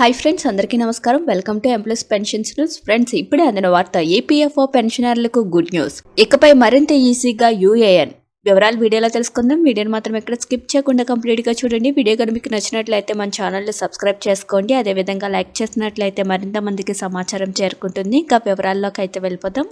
Hi friends అందరికీ నమస్కారం. Welcome to employees pensions news friends ఇప్పుడే అందిన వార్త ఏపీఎఫ్ఓ పెన్షనర్లకు గుడ్ న్యూస్ ఇకపై మరింత ఈజీగా యూఏఎన్ వివరాలు వీడియోలో తెలుసుకుందాం. వీడియోని మాత్రం ఎక్కడ స్కిప్ చేయకుండా కంప్లీట్గా చూడండి. వీడియో కనుక మీకు నచ్చినట్లయితే మన ఛానల్ని సబ్స్క్రైబ్ చేసుకోండి. అదేవిధంగా లైక్ చేసినట్లయితే మరింత మందికి సమాచారం చేరుకుంటుంది. ఇంకా వివరాల్లోకి అయితే వెళ్ళిపోదాం.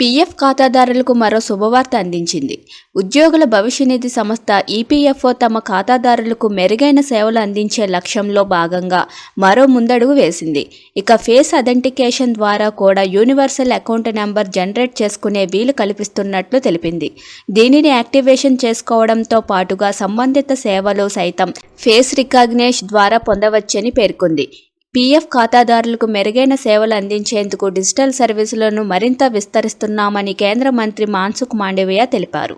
పీఎఫ్ ఖాతాదారులకు మరో శుభవార్త అందించింది. ఉద్యోగుల భవిష్యనిధి సంస్థ ఈపీఎఫ్ఓ తమ ఖాతాదారులకు మెరుగైన సేవలు అందించే లక్ష్యంలో భాగంగా మరో ముందడుగు వేసింది. ఇక ఫేస్ అథెంటికేషన్ ద్వారా కూడా యూనివర్సల్ అకౌంట్ నెంబర్ జనరేట్ చేసుకునే వీలు కల్పిస్తున్నట్లు తెలిపింది. దీనిని యాక్టివేషన్ చేసుకోవడంతో పాటుగా సంబంధిత సేవలు సైతం ఫేస్ రికాగ్నేష్ ద్వారా పొందవచ్చని పేర్కొంది. పీఎఫ్ ఖాతాదారులకు మెరుగైన సేవలు అందించేందుకు డిజిటల్ సర్వీసులను మరింత విస్తరిస్తున్నామని కేంద్ర మంత్రి మాన్సుఖ్ మాండవీయ తెలిపారు.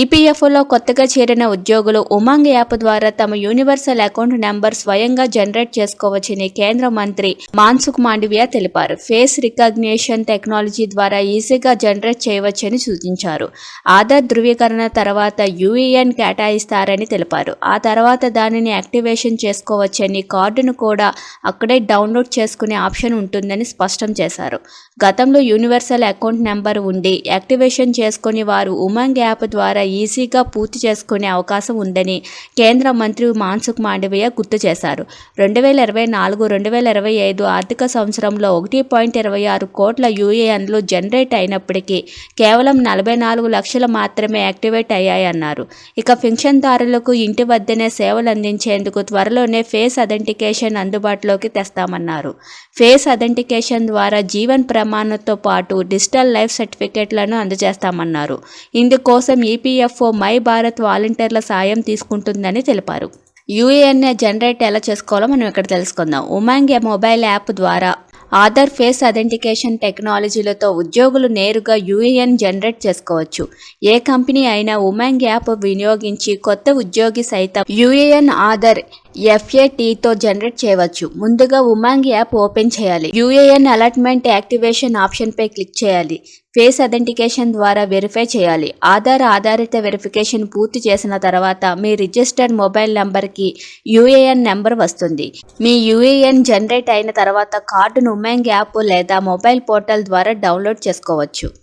ఈపీఎఫ్ఓలో కొత్తగా చేరిన ఉద్యోగులు ఉమాంగ్ యాప్ ద్వారా తమ యూనివర్సల్ అకౌంట్ నెంబర్ స్వయంగా జనరేట్ చేసుకోవచ్చని కేంద్ర మంత్రి మాన్సుఖ్ మాండవియా తెలిపారు. ఫేస్ రికగ్నిషన్ టెక్నాలజీ ద్వారా ఈజీగా జనరేట్ చేయవచ్చని సూచించారు. ఆధార్ ధృవీకరణ తర్వాత యూఏఎన్ కేటాయిస్తారని తెలిపారు. ఆ తర్వాత దానిని యాక్టివేషన్ చేసుకోవచ్చని కార్డును కూడా అక్కడే డౌన్లోడ్ చేసుకునే ఆప్షన్ ఉంటుందని స్పష్టం చేశారు. గతంలో యూనివర్సల్ అకౌంట్ నెంబర్ ఉండి యాక్టివేషన్ చేసుకుని వారు ఉమాంగ్ యాప్ ద్వారా ఈజీగా పూర్తి చేసుకునే అవకాశం ఉందని కేంద్ర మంత్రి మాన్సుఖ్ మాండవీయ గుర్తు చేశారు. రెండు వేల ఇరవై నాలుగు రెండు వేల ఇరవై ఐదు ఆర్థిక సంవత్సరంలో ఒకటి పాయింట్ ఇరవై ఆరు కోట్ల యూఏఎన్లు జనరేట్ అయినప్పటికీ కేవలం నలభై నాలుగు లక్షలు మాత్రమే యాక్టివేట్ అయ్యాయన్నారు. ఇక పింఛన్దారులకు ఇంటి వద్దనే సేవలు అందించేందుకు త్వరలోనే ఫేస్ అథెంటికేషన్ అందుబాటులోకి తెస్తామన్నారు. ఫేస్ అథెంటికేషన్ ద్వారా జీవన్ ప్రమాణంతో పాటు డిజిటల్ లైఫ్ సర్టిఫికేట్లను అందజేస్తామన్నారు. ఇందుకోసం ఈ ఈపీఎఫ్ఓ మై భారత్ వాలంటీర్ల సాయం తీసుకుంటుందని తెలిపారు. యూఏఎన్ జనరేట్ ఎలా చేసుకోవాలో మనం ఇక్కడ తెలుసుకుందాం. ఉమాంగ్ మొబైల్ యాప్ ద్వారా ఆధార్ ఫేస్ అథెంటికేషన్ టెక్నాలజీలతో ఉద్యోగులు నేరుగా యూఏఎన్ జనరేట్ చేసుకోవచ్చు. ఏ కంపెనీ అయినా ఉమాంగ్ యాప్ వినియోగించి కొత్త ఉద్యోగి సైతం యూఏఎన్ ఆధార్ ఎఫ్ఏటీతో జనరేట్ చేయవచ్చు. ముందుగా ఉమాంగ్ యాప్ ఓపెన్ చేయాలి. యూఏఎన్ అలాట్మెంట్ యాక్టివేషన్ ఆప్షన్పై క్లిక్ చేయాలి. ఫేస్ అథెంటికేషన్ ద్వారా వెరిఫై చేయాలి. ఆధార్ ఆధారిత వెరిఫికేషన్ పూర్తి చేసిన తర్వాత మీ రిజిస్టర్డ్ మొబైల్ నెంబర్కి యూఏఎన్ నెంబర్ వస్తుంది. మీ యూఏఎన్ జనరేట్ అయిన తర్వాత కార్డును ఉమాంగ్ యాప్ లేదా మొబైల్ పోర్టల్ ద్వారా డౌన్లోడ్ చేసుకోవచ్చు.